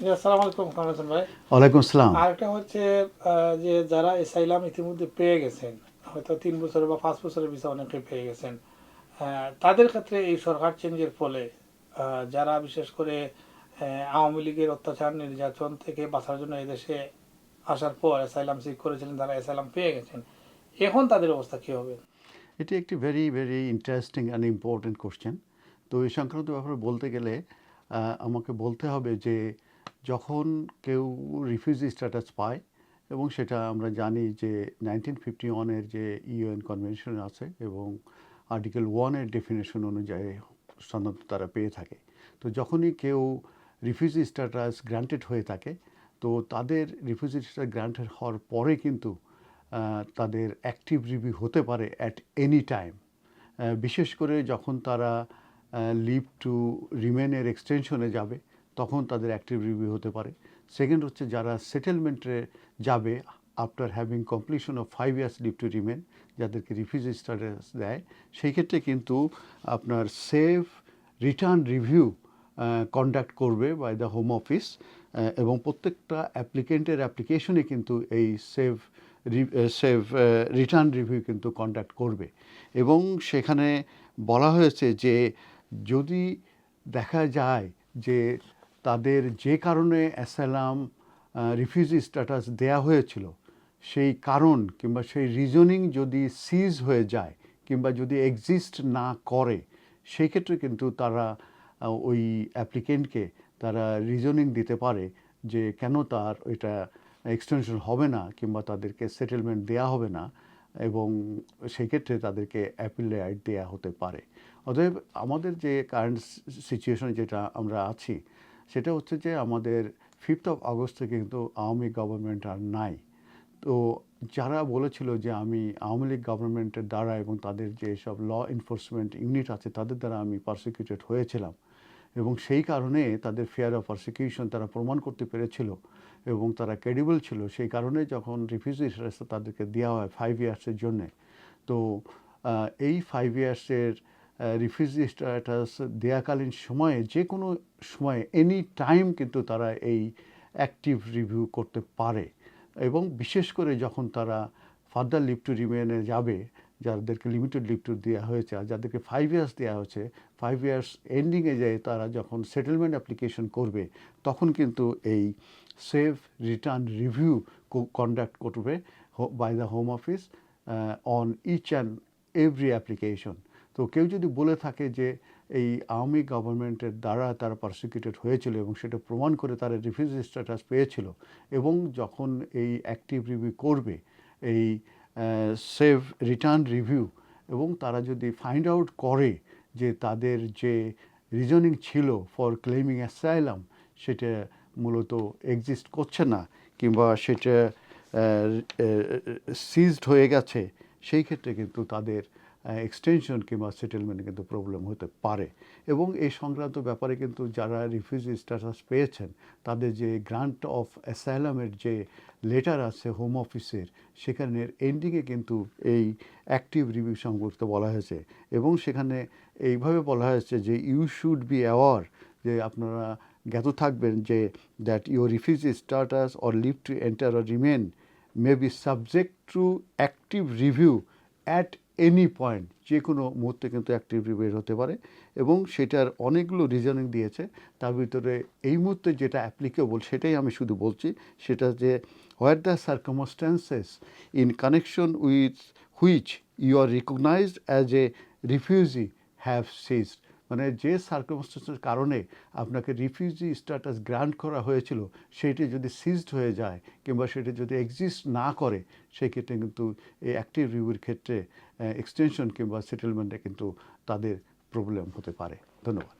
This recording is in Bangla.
আসসালামু আলাইকুম কামরুল ভাই? ওয়ালাইকুম আসসালাম আরেকটা হচ্ছে যে যারা এসাইলাম ইতিমধ্যে পেয়ে গেছেন হয়তো তিন বছর বা পাঁচ বছরের ভিসা অনেকে পেয়ে গেছেন তাদের ক্ষেত্রে এই সরকার চেঞ্জের ফলে যারা বিশেষ করে আওয়ামী লীগের অত্যাচার নির্যাতন থেকে বাঁচার জন্য এদেশে আসার পর এসাইলাম সিক করেছিলেন তারা এসাইলাম পেয়ে গেছেন এখন তাদের অবস্থা কি হবে? এটি একটি very very interesting and important question তো এই সংক্রান্ত ব্যাপারে বলতে গেলে আমাকে বলতে হবে যে যখন কেউ রিফিউজি স্ট্যাটাস পায় এবং সেটা আমরা জানি যে নাইনটিন ফিফটি ওয়ানের যে ইউএন কনভেনশন আছে এবং আর্টিকেল ওয়ানের ডেফিনেশন অনুযায়ী সাধারণত তারা পেয়ে থাকে। তো যখনই কেউ রিফিউজি স্ট্যাটাস গ্রান্টেড হয়ে থাকে, তো তাদের রিফিউজি স্ট্যাটাস গ্রান্টেড হওয়ার পরে কিন্তু তাদের অ্যাক্টিভ রিভিউ হতে পারে অ্যাট এনি টাইম বিশেষ করে যখন তারা লিভ টু রিমেনের এক্সটেনশনে যাবে তখন তাদের অ্যাক্টিভ রিভিউ হতে পারে। সেকেন্ড হচ্ছে যারা সেটেলমেন্টে যাবে after having completion of five years leave to remain যাদেরকে রিফিউজি স্ট্যাটাস দেয়, সেই ক্ষেত্রে কিন্তু আপনার সেফ রিটার্ন রিভিউ কন্ডাক্ট করবে বাই দ্য হোম অফিস এবং প্রত্যেকটা অ্যাপ্লিকেন্টের অ্যাপ্লিকেশনে কিন্তু এই সেভ সেভ রিটার্ন রিভিউ কিন্তু কন্ডাক্ট করবে। এবং সেখানে বলা হয়েছে যে যদি দেখা যায় যে তাদের যে কারণে অ্যাসালাম রিফিউজি স্ট্যাটাস দেয়া হয়েছিল, সেই কারণ কিংবা সেই রিজনিং যদি সিজ হয়ে যায় কিংবা যদি এক্সিস্ট না করে সেই ক্ষেত্রে কিন্তু তারা ওই অ্যাপ্লিকেন্টকে তারা রিজনিং দিতে পারে যে কেন তার এটা এক্সটেনশন হবে না কিংবা তাদেরকে সেটেলমেন্ট দেয়া হবে না এবং সেই ক্ষেত্রে তাদেরকে অ্যাপিল রাইট দেয়া হতে পারে। অতএব আমাদের যে কারেন্ট সিচুয়েশন যেটা আমরা আছি সেটা হচ্ছে যে আমাদের ফিফথ অফ আগস্টে কিন্তু আওয়ামী গভর্নমেন্ট আর নাই। তো যারা বলেছিল যে আমি আওয়ামী লীগ গভর্নমেন্টের দ্বারা এবং তাদের যে সব ল এনফোর্সমেন্ট ইউনিট আছে, তাদের দ্বারা আমি পারসিকিউটেড হয়েছিলাম। এবং সেই কারণে তাদের ফেয়ার অফ পারসিকিউশন তারা প্রমাণ করতে পেরেছিল এবং তারা ক্রেডিবল ছিল। সেই কারণে যখন রিফিউজি তাদেরকে দেওয়া হয় ফাইভ ইয়ার্সের জন্যে। তো এই ফাইভ ইয়ার্সের রিফিউজি স্ট্যাটাস দেয়াকালীন সময়ে যে কোনো সময়ে এনি টাইম কিন্তু তারা এই অ্যাক্টিভ রিভিউ করতে পারে। এবং বিশেষ করে যখন তারা ফার্দার লিভ টু রিমেনে যাবে, যাদেরকে লিমিটেড লিভ টু দেওয়া হয়েছে আর যাদেরকে ফাইভ ইয়ার্স দেওয়া হয়েছে ফাইভ ইয়ার্স এন্ডিংয়ে যায় তারা যখন সেটেলমেন্ট অ্যাপ্লিকেশন করবে, তখন কিন্তু এই সেফ রিটার্ন রিভিউ কন্ডাক্ট করবে by the home office on each and every application তো কেউ যদি বলে থাকে যে এই আওয়ামী গভর্নমেন্টের দ্বারা তারা পারসিকিউটেড হয়েছিল এবং সেটা প্রমাণ করে তারা রিফিউজি স্ট্যাটাস পেয়েছিল এবং যখন এই অ্যাক্টিভ রিভিউ করবে, এই সেভ রিটার্ন রিভিউ এবং তারা যদি ফাইন্ড আউট করে যে তাদের যে রিজনিং ছিল ফর ক্লেমিং অ্যাসাইলাম সেটা মূলত এক্সিস্ট করছে না কিংবা সেটা সিজড হয়ে গেছে, সেই ক্ষেত্রে কিন্তু তাদের এক্সটেনশন কিংবা সেটেলমেন্টে কিন্তু প্রবলেম হতে পারে। এবং এই সংক্রান্ত ব্যাপারে কিন্তু যারা রিফিউজি স্ট্যাটাস পেয়েছেন, তাদের যে গ্রান্ট অফ অ্যাসাইলামের যে লেটার আছে হোম অফিসের সেখানের এন্ডিংয়ে কিন্তু এই অ্যাক্টিভ রিভিউ সম্পর্কে বলা হয়েছে। এবং সেখানে এইভাবে বলা হয়েছে যে ইউ শুড বি অ্যাওয়ার যে আপনারা জ্ঞাত থাকবেন যে that your refugee status or leave to enter or remain may be subject to active review at any point যে কোনো মুহূর্তে কিন্তু অ্যাক্টিভ বের হতে পারে এবং সেটার অনেকগুলো রিজনিং দিয়েছে। তার ভিতরে এই মুহূর্তে যেটা অ্যাপ্লিকেবল সেটাই আমি শুধু বলছি, সেটা যে where the circumstances in connection with which you are recognised as a refugee have ceased মানে যে সার্কমস্টেন্সের কারণে আপনাকে রিফিউজি স্ট্যাটাস গ্রান্ট করা হয়েছিল সেটি যদি সিজড হয়ে যায় কিংবা সেটি যদি এক্সিস্ট না করে সেই ক্ষেত্রে কিন্তু এই অ্যাক্টিভ রিভিউর ক্ষেত্রে এক্সটেনশন কিংবা সেটেলমেন্টে কিন্তু তাদের প্রবলেম হতে পারে। ধন্যবাদ।